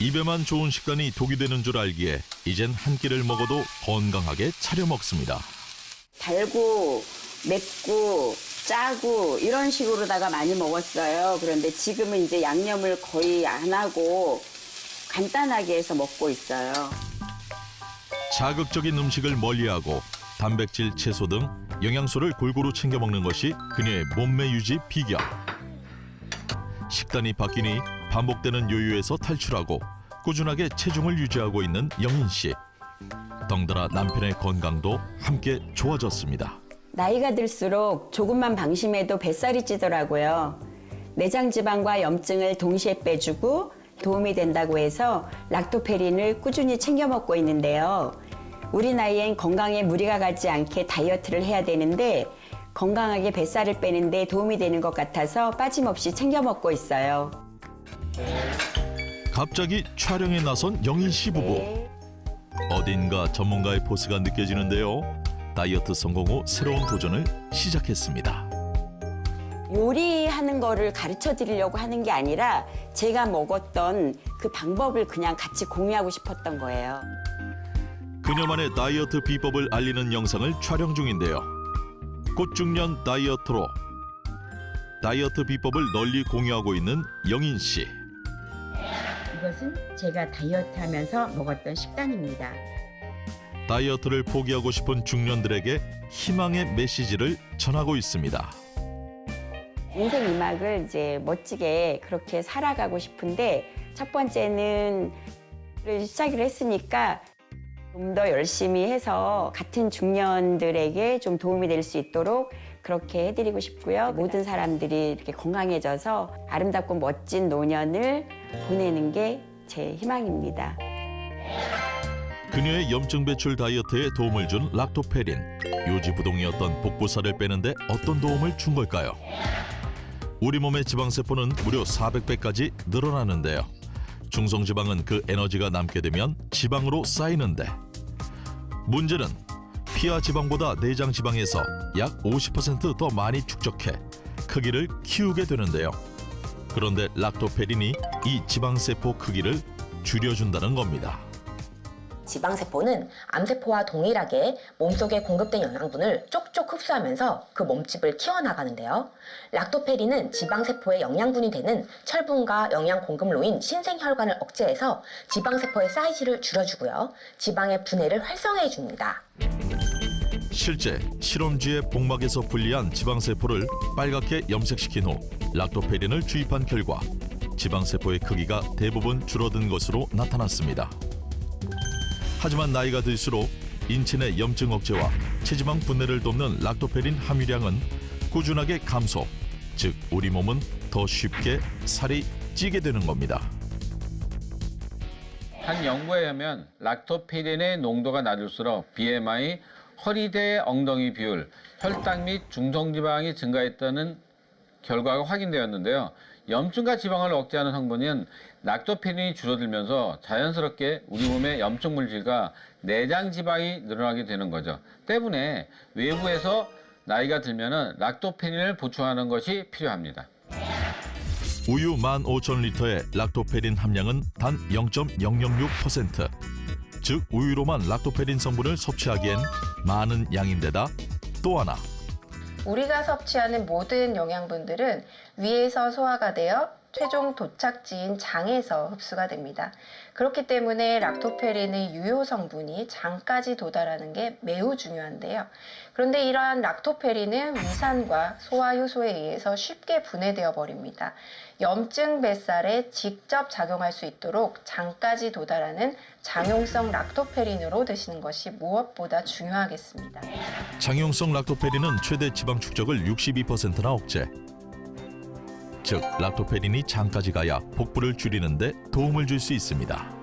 입에만 좋은 식단이 독이 되는 줄 알기에 이젠 한 끼를 먹어도 건강하게 차려 먹습니다. 달고 맵고 짜고 이런 식으로다가 많이 먹었어요. 그런데 지금은 이제 양념을 거의 안 하고 간단하게 해서 먹고 있어요. 자극적인 음식을 멀리하고 단백질, 채소 등 영양소를 골고루 챙겨 먹는 것이 그녀의 몸매 유지 비결. 식단이 바뀌니 반복되는 요요에서 탈출하고 꾸준하게 체중을 유지하고 있는 영인 씨. 덩달아 남편의 건강도 함께 좋아졌습니다. 나이가 들수록 조금만 방심해도 뱃살이 찌더라고요. 내장 지방과 염증을 동시에 빼주고 도움이 된다고 해서 락토페린을 꾸준히 챙겨 먹고 있는데요. 우리 나이엔 건강에 무리가 가지 않게 다이어트를 해야 되는데 건강하게 뱃살을 빼는데 도움이 되는 것 같아서 빠짐없이 챙겨 먹고 있어요. 갑자기 촬영에 나선 영인 씨 부부. 네. 어딘가 전문가의 포스가 느껴지는데요. 다이어트 성공 후 새로운 도전을 시작했습니다. 요리하는 거를 가르쳐 드리려고 하는 게 아니라 제가 먹었던 그 방법을 그냥 같이 공유하고 싶었던 거예요. 그녀만의 다이어트 비법을 알리는 영상을 촬영 중인데요. 꽃중년 다이어트로 다이어트 비법을 널리 공유하고 있는 영인 씨. 이것은 제가 다이어트 하면서 먹었던 식단입니다. 다이어트를 포기하고 싶은 중년들에게 희망의 메시지를 전하고 있습니다. 인생 이막을 이제 멋지게 그렇게 살아가고 싶은데 첫 번째는 시작을 했으니까 좀 더 열심히 해서 같은 중년들에게 좀 도움이 될 수 있도록 그렇게 해드리고 싶고요. 모든 사람들이 이렇게 건강해져서 아름답고 멋진 노년을 보내는 게 제 희망입니다. 그녀의 염증 배출 다이어트에 도움을 준 락토페린. 요지부동이었던 복부살을 빼는데 어떤 도움을 준 걸까요? 우리 몸의 지방세포는 무려 400배까지 늘어나는데요. 중성지방은 그 에너지가 남게 되면 지방으로 쌓이는데 문제는 피하 지방보다 내장 지방에서 약 50%더 많이 축적해 크기를 키우게 되는데요. 그런데 락토페린이 이 지방세포 크기를 줄여준다는 겁니다. 지방세포는 암세포와 동일하게 몸속에 공급된 영양분을 쪽쪽 흡수하면서 그 몸집을 키워나가는데요. 락토페린은 지방세포의 영양분이 되는 철분과 영양 공급로인 신생혈관을 억제해서 지방세포의 사이즈를 줄여주고요. 지방의 분해를 활성화해 줍니다. 실제 실험쥐의 복막에서 분리한 지방세포를 빨갛게 염색시킨 후 락토페린을 주입한 결과 지방세포의 크기가 대부분 줄어든 것으로 나타났습니다. 하지만 나이가 들수록 인체 내 염증 억제와 체지방 분해를 돕는 락토페린 함유량은 꾸준하게 감소, 즉 우리 몸은 더 쉽게 살이 찌게 되는 겁니다. 한 연구에 의하면 락토페린의 농도가 낮을수록 BMI, 허리대 엉덩이 비율, 혈당 및 중성지방이 증가했다는 결과가 확인되었는데요. 염증과 지방을 억제하는 성분인 락토페린이 줄어들면서 자연스럽게 우리 몸의 염증 물질과 내장 지방이 늘어나게 되는 거죠. 때문에 외부에서 나이가 들면은 락토페린을 보충하는 것이 필요합니다. 우유 15,000리터의 락토페린 함량은 단 0.006%. 즉 우유로만 락토페린 성분을 섭취하기엔 많은 양인데다 또 하나. 우리가 섭취하는 모든 영양분들은 위에서 소화가 되어 최종 도착지인 장에서 흡수가 됩니다. 그렇기 때문에 락토페린의 유효 성분이 장까지 도달하는 게 매우 중요한데요. 그런데 이러한 락토페린은 위산과 소화 효소에 의해서 쉽게 분해되어 버립니다. 염증 뱃살에 직접 작용할 수 있도록 장까지 도달하는 장용성 락토페린으로 드시는 것이 무엇보다 중요하겠습니다. 장용성 락토페린은 최대 지방 축적을 62%나 억제. 즉 락토페린이 장까지 가야 복부를 줄이는 데 도움을 줄 수 있습니다.